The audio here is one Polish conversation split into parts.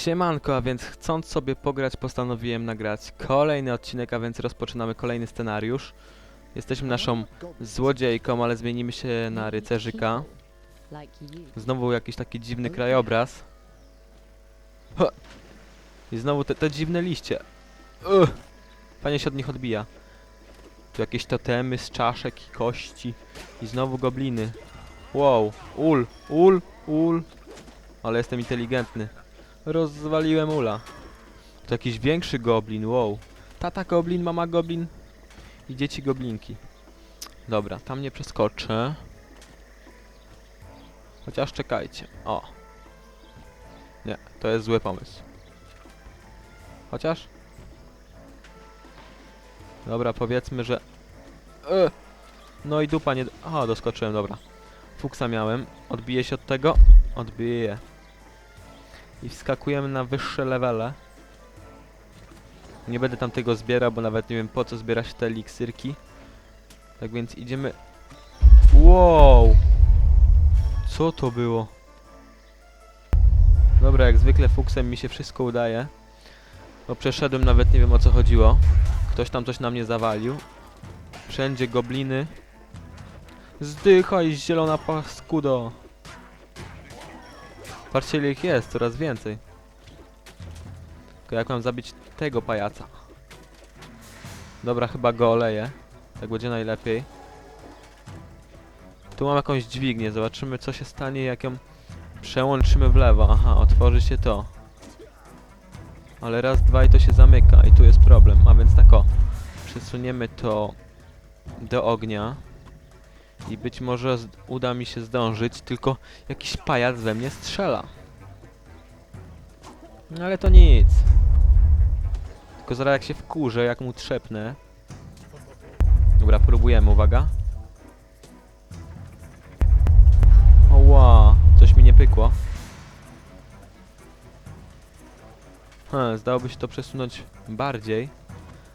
Siemanko, a więc chcąc sobie pograć postanowiłem nagrać kolejny odcinek, a więc rozpoczynamy kolejny scenariusz. Jesteśmy naszą złodziejką, ale zmienimy się na rycerzyka. Znowu jakiś taki dziwny krajobraz. I znowu te, te dziwne liście. Ugh! Fajnie się od nich odbija. Tu jakieś totemy z czaszek i kości. I znowu gobliny. Wow, ul, ul, ul. Ale jestem inteligentny. Rozwaliłem ula. To jakiś większy goblin, wow. Tata goblin, mama goblin i dzieci goblinki. Dobra, tam nie przeskoczę. Chociaż czekajcie. O. Nie, to jest zły pomysł. Chociaż? Dobra, powiedzmy, że... E! No i dupa nie... Aha, doskoczyłem, dobra. Fuksa miałem. Odbije się od tego? Odbije. I wskakujemy na wyższe levele. Nie będę tam tego zbierał, bo nawet nie wiem po co zbierać te eliksyrki. Tak więc idziemy... Wow! Co to było? Dobra, jak zwykle fuksem mi się wszystko udaje. Bo przeszedłem, nawet nie wiem o co chodziło. Ktoś tam coś na mnie zawalił. Wszędzie gobliny. Zdychaj, zielona paskudo! Patrzcie ile ich jest, coraz więcej. Tylko jak mam zabić tego pajaca? Dobra, chyba go oleję. Tak będzie najlepiej. Tu mam jakąś dźwignię, zobaczymy co się stanie jak ją przełączymy w lewo. Aha, otworzy się to. Ale raz, dwa i to się zamyka i tu jest problem, a więc tak o. Przesuniemy to do ognia. I być może uda mi się zdążyć, tylko jakiś pajac we mnie strzela. No ale to nic. Tylko zaraz jak się wkurzę, jak mu trzepnę. Dobra, próbujemy, uwaga. Oła, coś mi nie pykło. Hm, zdałoby się to przesunąć bardziej.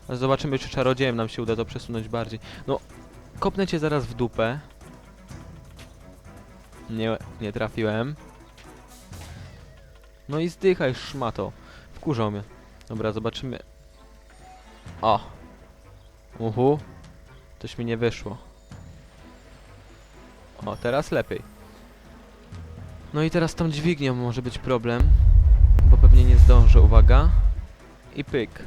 Zobaczymy, czy czarodziejem nam się uda to przesunąć bardziej. No, kopnę cię zaraz w dupę. Nie, nie trafiłem. No i zdychaj, szmato. Wkurzą mnie. Dobra, zobaczymy. O! Uhu. Coś mi nie wyszło. O, teraz lepiej. No i teraz tą dźwignią może być problem. Bo pewnie nie zdążę, uwaga. I pyk.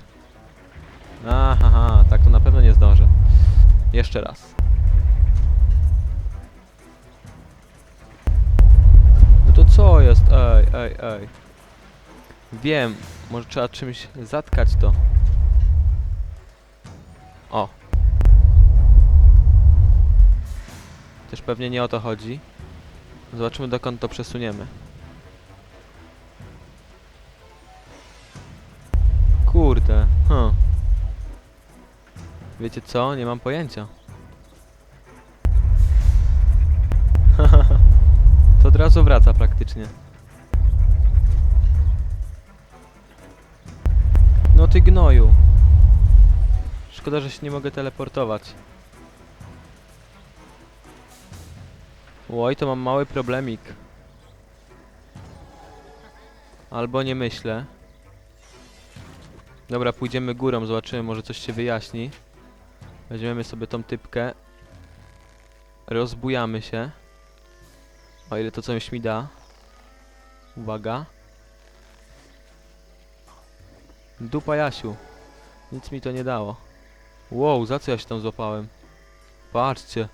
Aha, tak to na pewno nie zdążę. Jeszcze raz. Co jest? Ej, ej, ej. Wiem, może trzeba czymś zatkać to. O. Też pewnie nie o to chodzi. Zobaczymy dokąd to przesuniemy. Kurde, hm. Wiecie co? Nie mam pojęcia. Razu wraca praktycznie. No ty gnoju. Szkoda, że się nie mogę teleportować. Oj, to mam mały problemik. Albo nie myślę. Dobra, pójdziemy górą, zobaczymy, może coś się wyjaśni. Weźmiemy sobie tą typkę. Rozbujamy się. O ile to coś mi da. Uwaga. Dupa Jasiu. Nic mi to nie dało. Wow, za co ja się tam złapałem? Patrzcie.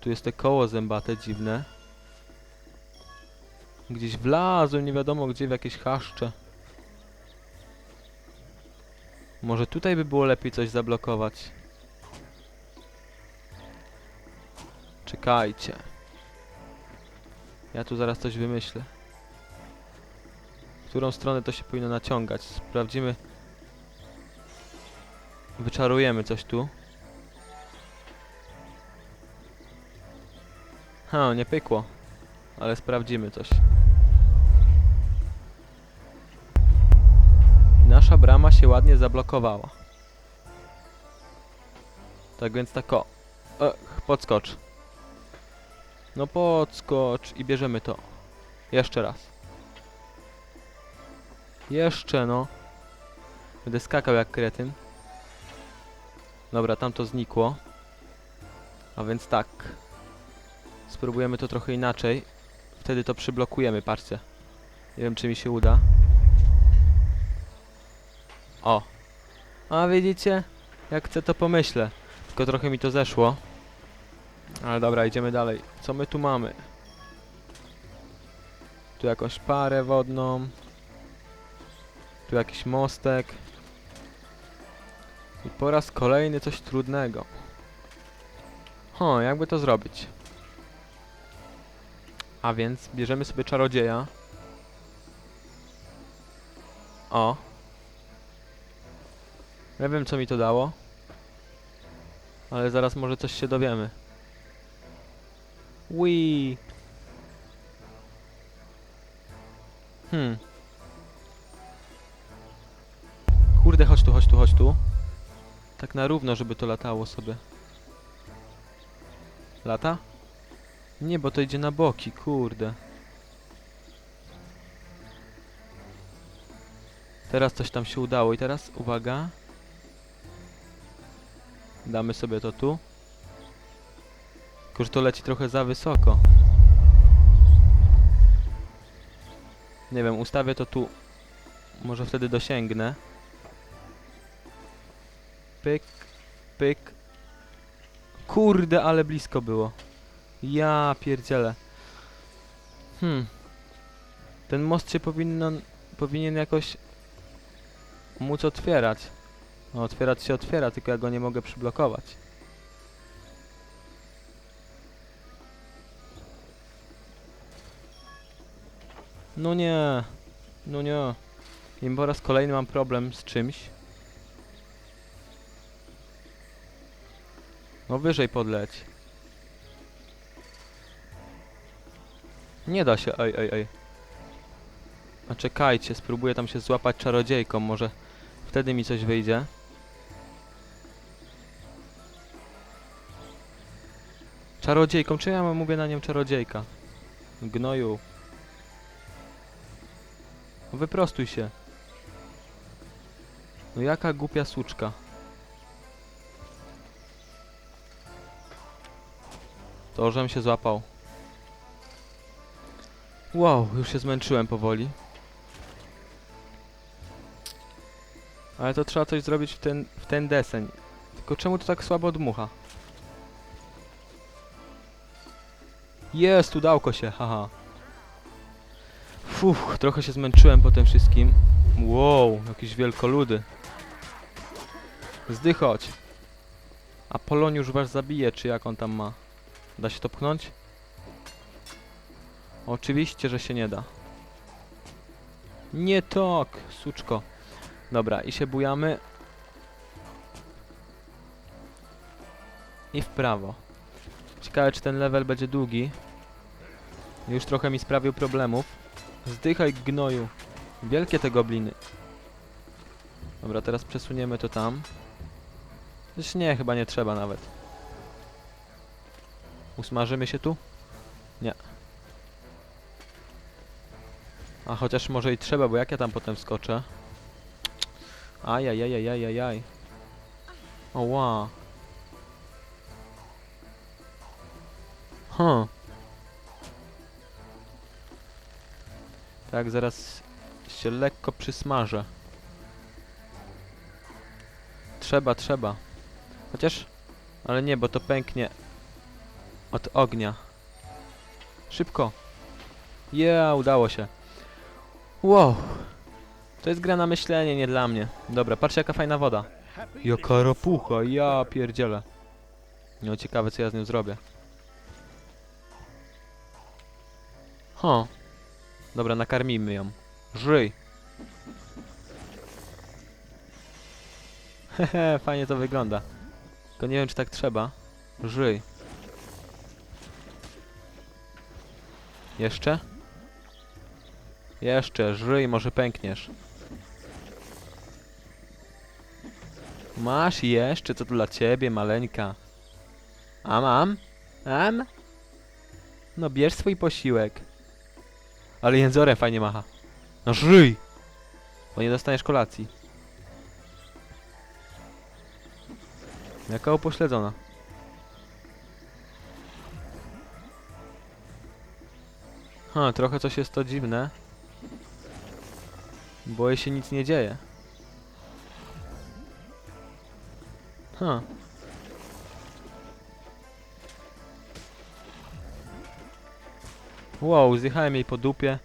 Tu jest te koło zębate dziwne. Gdzieś wlazłem, nie wiadomo gdzie, w jakieś chaszcze. Może tutaj by było lepiej coś zablokować. Czekajcie. Ja tu zaraz coś wymyślę. W którą stronę to się powinno naciągać? Sprawdzimy. Wyczarujemy coś tu. Ha, nie pykło. Ale sprawdzimy coś. Nasza brama się ładnie zablokowała. Tak więc tak o. Ech, podskocz. No podskocz i bierzemy to. Jeszcze raz. Jeszcze no. Będę skakał jak kretyn. Dobra, tam to znikło. A więc tak. Spróbujemy to trochę inaczej. Wtedy to przyblokujemy, patrzcie. Nie wiem, czy mi się uda. O. A widzicie? Jak chcę, to pomyślę. Tylko trochę mi to zeszło. Ale dobra, idziemy dalej. Co my tu mamy? Tu jakąś parę wodną. Tu jakiś mostek. I po raz kolejny coś trudnego. Ho, jakby to zrobić? A więc bierzemy sobie czarodzieja. O. Nie wiem co mi to dało. Ale zaraz może coś się dowiemy. Wii. Hmm. Kurde, chodź tu, chodź tu, chodź tu. Tak na równo, żeby to latało sobie. Lata? Nie, bo to idzie na boki, kurde. Teraz coś tam się udało i teraz, uwaga. Damy sobie to tu. Tylko, że to leci trochę za wysoko. Nie wiem, ustawię to tu. Może wtedy dosięgnę. Pyk, pyk. Kurde, ale blisko było. Ja pierdzielę. Hmm. Ten most się powinno, powinien jakoś móc otwierać. No, otwierać się otwiera, tylko ja go nie mogę przyblokować. No nie. No nie. I po raz kolejny mam problem z czymś. No wyżej podleć. Nie da się, ej, ej, ej. A czekajcie, spróbuję tam się złapać czarodziejką, może wtedy mi coś wyjdzie. Czarodziejką, czy ja mówię na nią czarodziejka? Gnoju. Wyprostuj się. No jaka głupia suczka. To, żem się złapał. Wow, już się zmęczyłem powoli. Ale to trzeba coś zrobić w ten, w ten deseń. Tylko czemu to tak słabo dmucha? Jest, udało się, haha. Fuh, trochę się zmęczyłem po tym wszystkim. Wow, jakieś wielkoludy. Zdychoć. Apoloniusz was zabije, czy jak on tam ma? Da się to pchnąć? Oczywiście, że się nie da. Nie tak, suczko. Dobra, i się bujamy. I w prawo. Ciekawe, czy ten level będzie długi. Już trochę mi sprawił problemów. Zdychaj, gnoju. Wielkie te gobliny. Dobra, teraz przesuniemy to tam. Zresztą nie, chyba nie trzeba nawet. Usmażymy się tu? Nie. A chociaż może i trzeba, bo jak ja tam potem skoczę? Ajajajajajajaj. Oła. Huh. Tak, zaraz się lekko przysmażę. Trzeba, trzeba. Chociaż... Ale nie, bo to pęknie od ognia. Szybko. Yeah, udało się. Wow. To jest gra na myślenie, nie dla mnie. Dobra, patrzcie jaka fajna woda. Jaka ropucha, ja pierdzielę. No ciekawe co ja z nią zrobię. Ho. Dobra, nakarmijmy ją. Żyj. Hehe, fajnie to wygląda. Tylko nie wiem czy tak trzeba. Żyj. Jeszcze? Jeszcze, żyj, może pękniesz. Masz jeszcze, co tu dla ciebie, maleńka. A mam? Am? No bierz swój posiłek. Ale jęzorem fajnie macha. No żryj! Bo nie dostaniesz kolacji. Jaka upośledzona. Ha, trochę coś jest to dziwne. Bo jej się nic nie dzieje. Ha. Wow, zjechałem jej po dupie.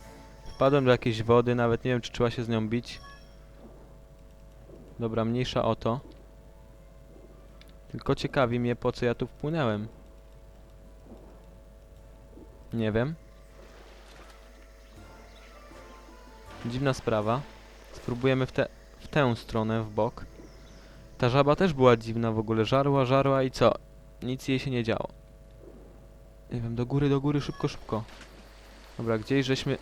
Wpadłem do jakiejś wody, nawet nie wiem czy trzeba się z nią bić. Dobra, mniejsza o to. Tylko ciekawi mnie po co ja tu wpłynęłem. Nie wiem. Dziwna sprawa. Spróbujemy w, te, w tę stronę, w bok. Ta żaba też była dziwna w ogóle. Żarła, żarła i co? Nic jej się nie działo. Nie wiem, do góry, do góry, szybko, szybko. Dobra, gdzieś żeśmy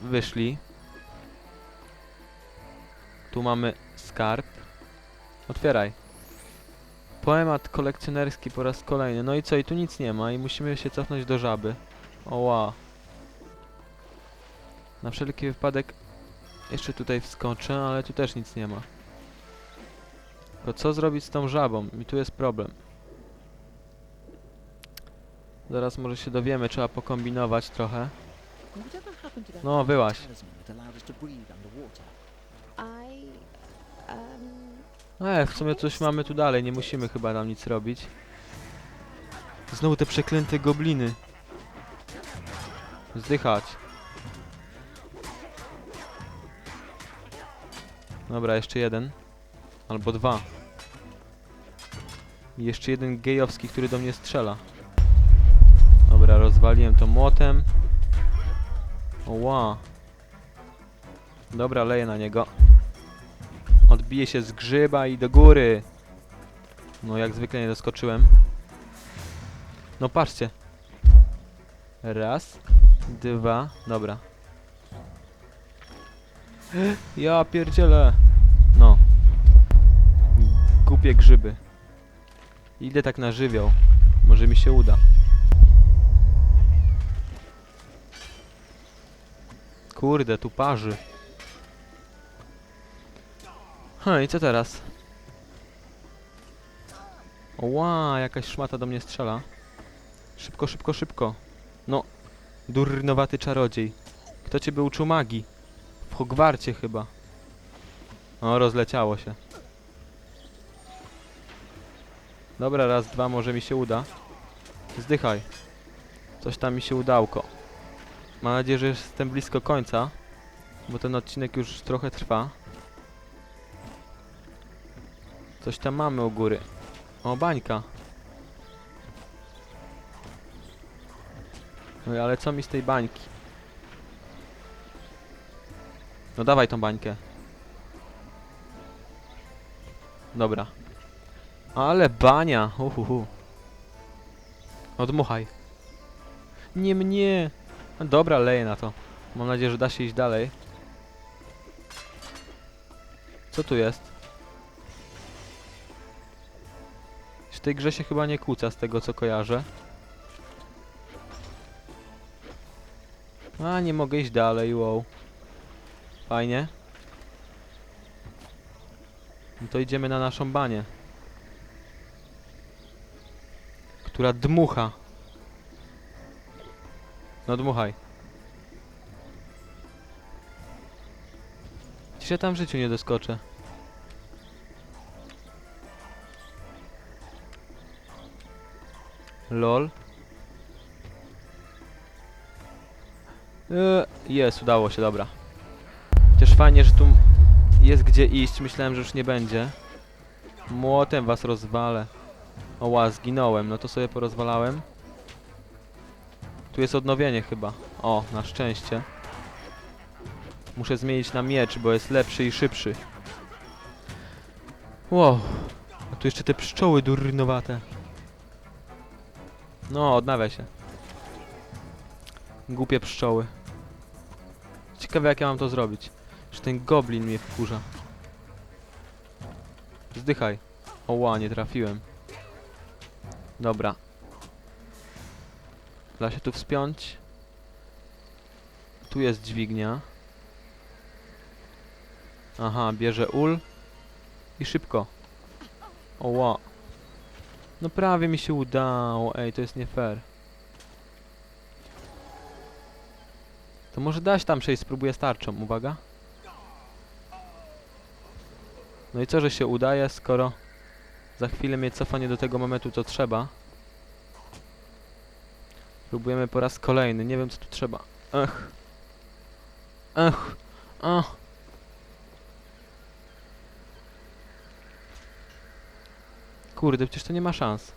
wyszli. Tu mamy skarb. Otwieraj. Poemat kolekcjonerski po raz kolejny. No i co? I tu nic nie ma i musimy się cofnąć do żaby. Oła. Na wszelki wypadek jeszcze tutaj wskoczę, ale tu też nic nie ma. To co zrobić z tą żabą? I tu jest problem. Zaraz może się dowiemy, trzeba pokombinować trochę. No, wyłaś. talisman um E, w sumie coś mamy tu dalej, nie musimy chyba nam nic robić. Znowu te przeklęte gobliny. Zdychać. Dobra, jeszcze jeden. Albo dwa. I jeszcze jeden gejowski, który do mnie strzela. Dobra, rozwaliłem to młotem. Oła. Dobra, leję na niego. Odbije się z grzyba i do góry. No jak zwykle nie doskoczyłem. No patrzcie. Raz, dwa, dobra. Ja pierdzielę. No. Głupie grzyby. Idę tak na żywioł. Może mi się uda. Kurde, tu parzy. Ha, i co teraz? Ła, jakaś szmata do mnie strzela. Szybko, szybko, szybko. No, durnowaty czarodziej. Kto cię by uczył magii? W Hogwarcie chyba. O, rozleciało się. Dobra, raz, dwa, może mi się uda. Zdychaj. Coś tam mi się udałko. Mam nadzieję, że jestem blisko końca, bo ten odcinek już trochę trwa. Coś tam mamy u góry. O, bańka. No ale co mi z tej bańki? No dawaj tą bańkę. Dobra. Ale bania! Uhuhu. Odmuchaj. Nie mnie! Dobra, leję na to. Mam nadzieję, że da się iść dalej. Co tu jest? W tej grze się chyba nie kłóca z tego co kojarzę. A, nie mogę iść dalej, wow. Fajnie. No to idziemy na naszą banię. Która dmucha. No dmuchaj. Przecież ja tam w życiu nie doskoczę. LOL. Eee, Jest, udało się, dobra. Chociaż fajnie, że tu jest gdzie iść. Myślałem, że już nie będzie. Młotem was rozwalę. Oła, zginąłem. No to sobie porozwalałem. Tu jest odnowienie chyba. O, na szczęście. Muszę zmienić na miecz, bo jest lepszy i szybszy. Wow. A tu jeszcze te pszczoły durnowate. No, odnawia się. Głupie pszczoły. Ciekawe jak ja mam to zrobić. Że ten goblin mnie wkurza. Zdychaj. Oła, nie trafiłem. Dobra. Da się tu wspiąć. Tu jest dźwignia. Aha, bierze ul. I szybko. Oła. No prawie mi się udało. Ej, to jest nie fair. To może dać tam przejść, spróbuję starczą. Uwaga. No i co, że się udaje, skoro za chwilę mnie cofa nie do tego momentu, co trzeba. Próbujemy po raz kolejny. Nie wiem, co tu trzeba. Ech. Ech. Ach. Kurde, przecież to nie ma szans.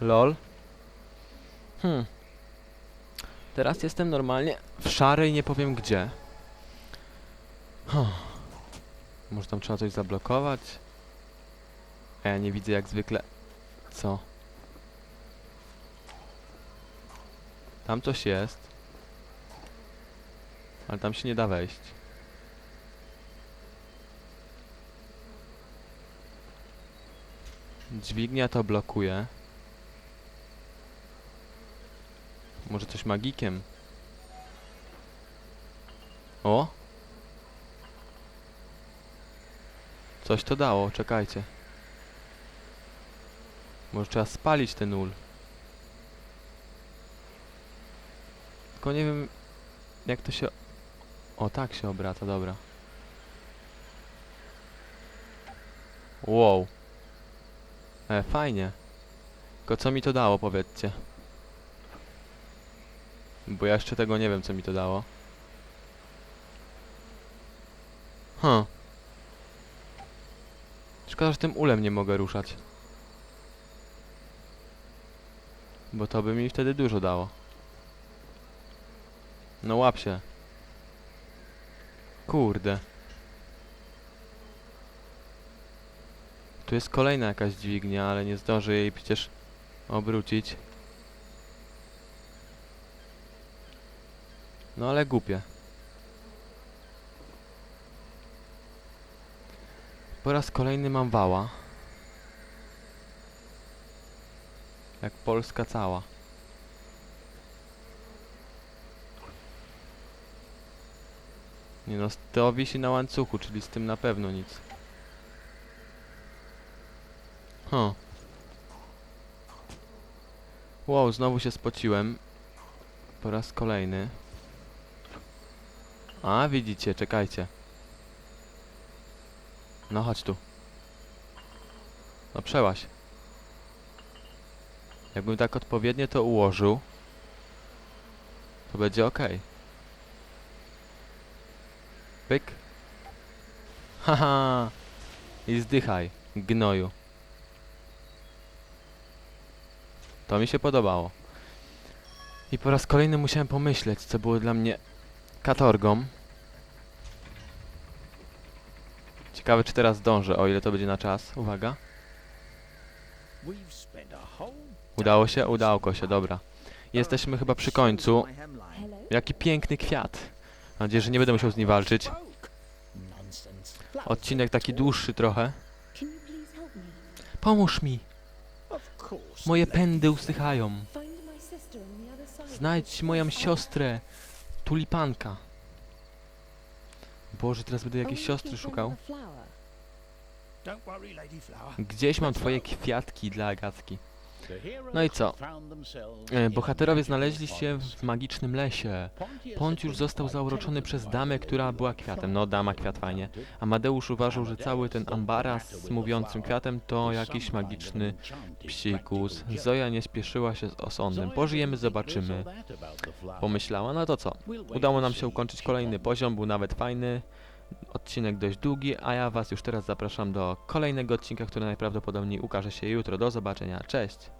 Lol. Hmm. Teraz jestem normalnie w szarej, nie powiem gdzie. Huh. Może tam trzeba coś zablokować? A ja nie widzę jak zwykle. Co? Tam coś jest. Ale tam się nie da wejść. Dźwignia to blokuje. Może coś magikiem? O! Coś to dało, czekajcie. Może trzeba spalić ten ul. Tylko nie wiem jak to się... O, tak się obraca, dobra. Wow. E, fajnie. Tylko co mi to dało, powiedzcie. Bo ja jeszcze tego nie wiem, co mi to dało. Huh. Szkoda, że tym ulem nie mogę ruszać. Bo to by mi wtedy dużo dało. No łap się. Kurde. Tu jest kolejna jakaś dźwignia, ale nie zdążę jej przecież obrócić. No ale głupie. Po raz kolejny mam wała. Jak Polska cała. Nie no, to wisi na łańcuchu, czyli z tym na pewno nic. Huh. Wow, znowu się spociłem. Po raz kolejny. A, widzicie, czekajcie. No chodź tu. No przełaś. Jakbym tak odpowiednio to ułożył, to będzie ok. Pyk. Haha. I zdychaj, gnoju. To mi się podobało. I po raz kolejny musiałem pomyśleć, co było dla mnie katorgą. Ciekawe, czy teraz zdążę, o ile to będzie na czas. Uwaga. Udało się? Udało się, dobra. Jesteśmy chyba przy końcu. Jaki piękny kwiat. Mam nadzieję, że nie będę musiał z nim walczyć. Odcinek taki dłuższy trochę. Pomóż mi! Moje pędy usychają. Znajdź moją siostrę, tulipanka. Boże, teraz będę jakiejś siostry szukał. Gdzieś mam twoje kwiatki dla Agatki. No i co? E, E, Bohaterowie znaleźli się w magicznym lesie. Pont już został zauroczony przez damę, która była kwiatem. No, dama kwiat fajnie. Amadeusz uważał, że cały ten ambaras z mówiącym kwiatem to jakiś magiczny psikus. Zoja nie spieszyła się z osądem. Pożyjemy, zobaczymy. Pomyślała, no to co? Udało nam się ukończyć kolejny poziom, był nawet fajny. Odcinek dość długi, a ja was już teraz zapraszam do kolejnego odcinka, który najprawdopodobniej ukaże się jutro. Do zobaczenia, cześć!